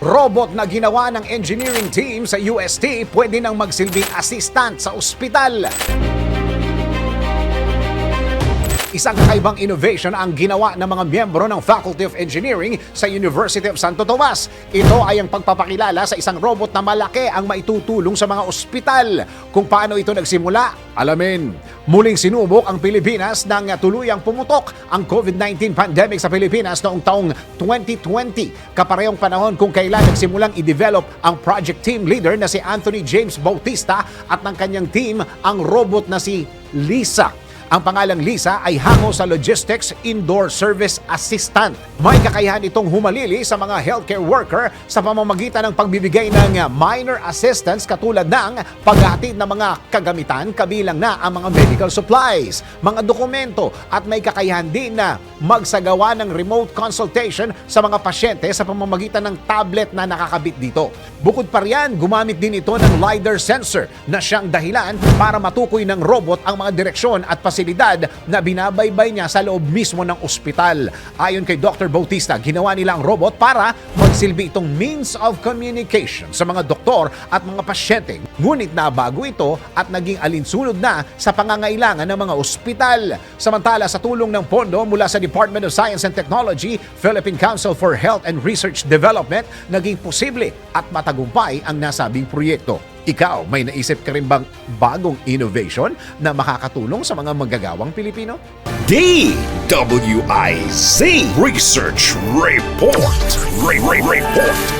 Robot na ginawa ng engineering team sa UST pwede nang magsilbing assistant sa ospital. Isang kakaibang innovation ang ginawa ng mga miyembro ng Faculty of Engineering sa University of Santo Tomas. Ito ay ang pagpapakilala sa isang robot na malaki ang maitutulong sa mga ospital. Kung paano ito nagsimula, alamin. Muling sinubok ang Pilipinas nang tuluyang pumutok ang COVID-19 pandemic sa Pilipinas noong taong 2020. Kaparehong panahon kung kailan nagsimulang i-develop ang project team leader na si Anthony James Bautista at ng kanyang team ang robot na si Lisa. Ang pangalang Lisa ay hango sa Logistics Indoor Service Assistant. May kakayahan itong humalili sa mga healthcare worker sa pamamagitan ng pagbibigay ng minor assistance katulad ng paghatid ng mga kagamitan kabilang na ang mga medical supplies, mga dokumento at may kakayahan din na magsagawa ng remote consultation sa mga pasyente sa pamamagitan ng tablet na nakakabit dito. Bukod pa riyan, gumamit din ito ng LiDAR sensor na siyang dahilan para matukoy ng robot ang mga direksyon at pasilidad na binabaybay niya sa loob mismo ng ospital. Ayon kay Dr. Bautista, ginawa nila ang robot para magsilbi itong means of communication sa mga doktor at mga pasyente. Ngunit nabago ito at naging alinsunod na sa pangangailangan ng mga ospital. Samantala sa tulong ng pondo mula sa Department of Science and Technology, Philippine Council for Health and Research Development, naging posible at matagumpay ang nasabing proyekto. Ikaw, may naisip ka rin bang bagong innovation na makakatulong sa mga magagawang Pilipino? DWIZ Research Report. Re- Re- Report.